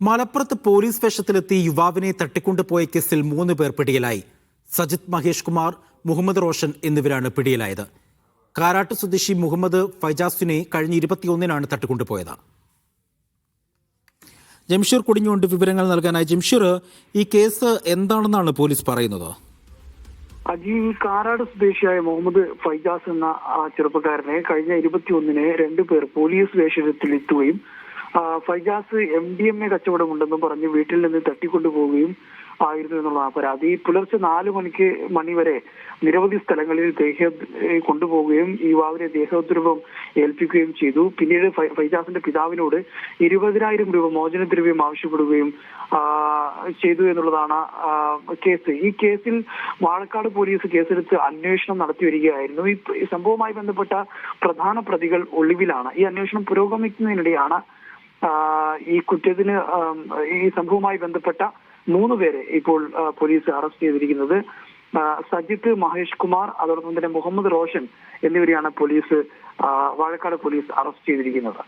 മലപ്പുറത്ത് പോലീസ് വേഷത്തിലെത്തി യുവാവിനെ തട്ടിക്കൊണ്ടുപോയ കേസിൽ മൂന്ന് പേർ പിടിയിലായി. സജിത് മഹേഷ് കുമാർ മുഹമ്മദ് റോഷൻ എന്നിവരാണ് പിടിയിലായത്. കാരാട്ട് സ്വദേശി മുഹമ്മദ് ഫൈജാസിനെ കഴിഞ്ഞ ഇരുപത്തിയൊന്നിനാണ് തട്ടിക്കൊണ്ടുപോയത് ജംഷീർ കുടിഞ്ഞുകൊണ്ട് വിവരങ്ങൾ നൽകാനായി. ജംഷീർ ഈ കേസ് എന്താണെന്നാണ് പോലീസ് പറയുന്നത്? അജി ഈ കാറാട് സ്വദേശിയായ മുഹമ്മദ് ഫൈജാസ് എന്ന ചെറുപ്പക്കാരനെ കഴിഞ്ഞ ഇരുപത്തിയൊന്നിന് രണ്ടുപേർ police വേഷത്തിലെത്തുകയും Faijas M D M A കച്ചവടമുണ്ടെന്നും പറഞ്ഞ് വീട്ടിൽ നിന്ന് തട്ടിക്കൊണ്ടുപോവുകയും ആയിരുന്നു എന്നുള്ളതാണ്. പരാതി പുലർച്ചെ നാല് മണിക്ക് മണി വരെ നിരവധി സ്ഥലങ്ങളിൽ ദേഹ കൊണ്ടുപോവുകയും യുവാവിനെ ദേഹോദ്രവം ഏൽപ്പിക്കുകയും ചെയ്തു. പിന്നീട് ഫൈജാസിന്റെ പിതാവിനോട് ഇരുപതിനായിരം രൂപ മോചനദ്രവ്യം ആവശ്യപ്പെടുകയും ചെയ്തു എന്നുള്ളതാണ് കേസ്. ഈ കേസിൽ വാഴക്കാട് പോലീസ് കേസെടുത്ത് അന്വേഷണം നടത്തി വരികയായിരുന്നു. ഈ സംഭവവുമായി ബന്ധപ്പെട്ട പ്രധാന പ്രതികൾ ഒളിവിലാണ്. ഈ അന്വേഷണം പുരോഗമിക്കുന്നതിനിടെയാണ് ഈ കുറ്റത്തിന് ഈ സംഭവവുമായി ബന്ധപ്പെട്ട മൂന്ന് പേരെ ഇപ്പോൾ പോലീസ് അറസ്റ്റ് ചെയ്തിരിക്കുന്നത്. സജിത്ത് മഹേഷ് കുമാർ അതോടൊപ്പം തന്നെ മുഹമ്മദ് റോഷൻ എന്നിവരെയാണ് പോലീസ് വാഴക്കാട് പോലീസ് അറസ്റ്റ് ചെയ്തിരിക്കുന്നത്.